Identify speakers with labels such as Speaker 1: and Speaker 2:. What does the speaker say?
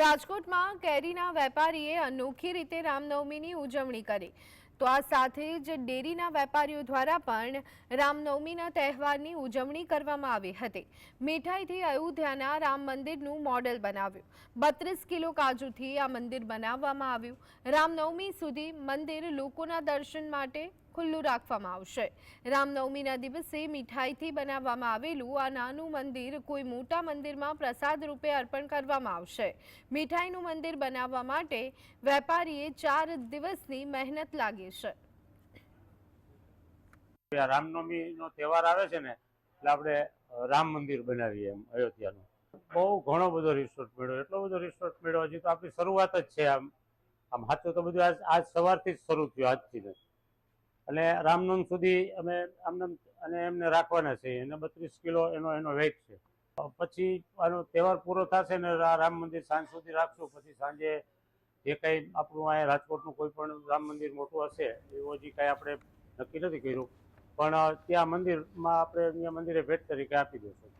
Speaker 1: રાજકોટમાં કેરીના વેપારીએ અનોખી રીતે રામનવમીની ઉજવણી કરી. તો આ સાથે જ ડેરીના વેપારીઓ દ્વારા પણ રામનવમીના તહેવારની ઉજવણી કરવામાં આવી હતી. મીઠાઈથી અયોધ્યાના રામ મંદિરનું મોડેલ બનાવ્યું. બત્રીસ કિલો કાજુથી આ મંદિર બનાવવામાં આવ્યું. રામનવમી સુધી મંદિર લોકોના દર્શન માટે ખુલ્લું રાખવામાં આવશે. રામનવમીના દિવસે મીઠાઈથી બનાવવામાં આવેલું આ નાનું મંદિર કોઈ મોટા મંદિરમાં પ્રસાદ રૂપે અર્પણ કરવામાં આવશે. મીઠાઈનું મંદિર બનાવવા માટે વેપારીએ ચાર દિવસની મહેનત લાગી છે.
Speaker 2: રામનવમીનો તહેવાર આવે છે ને, એટલે આપણે રામ મંદિર બનાવીએ એમ, અયોધ્યાનું. બહુ ઘણો બધો રિસોર્ટ મળ્યો, એટલો બધો રિસોર્ટ મળ્યો, હજી તો આપણી શરૂઆત જ છે આમ. આમ હાથું તો બધું આજ આજ સવારથી જ શરૂ થયું, આજથી જ. અને રામનવમી સુધી અમે આમને અને એમને રાખવાના છે એને બત્રીસ કિલો એનો એનો વેઇટ છે. પછી આનો તહેવાર પૂરો થશે ને રામ મંદિર સાંજ સુધી રાખશું. પછી સાંજે જે કંઈ આપણું અહીંયા રાજકોટનું કોઈ પણ રામ મંદિર મોટું હશે, એવું હજી કાંઈ આપણે નક્કી નથી કર્યું. પણ ત્યાં મંદિરમાં આપણે અહીંયા મંદિરે ભેટ તરીકે આપી દઈશું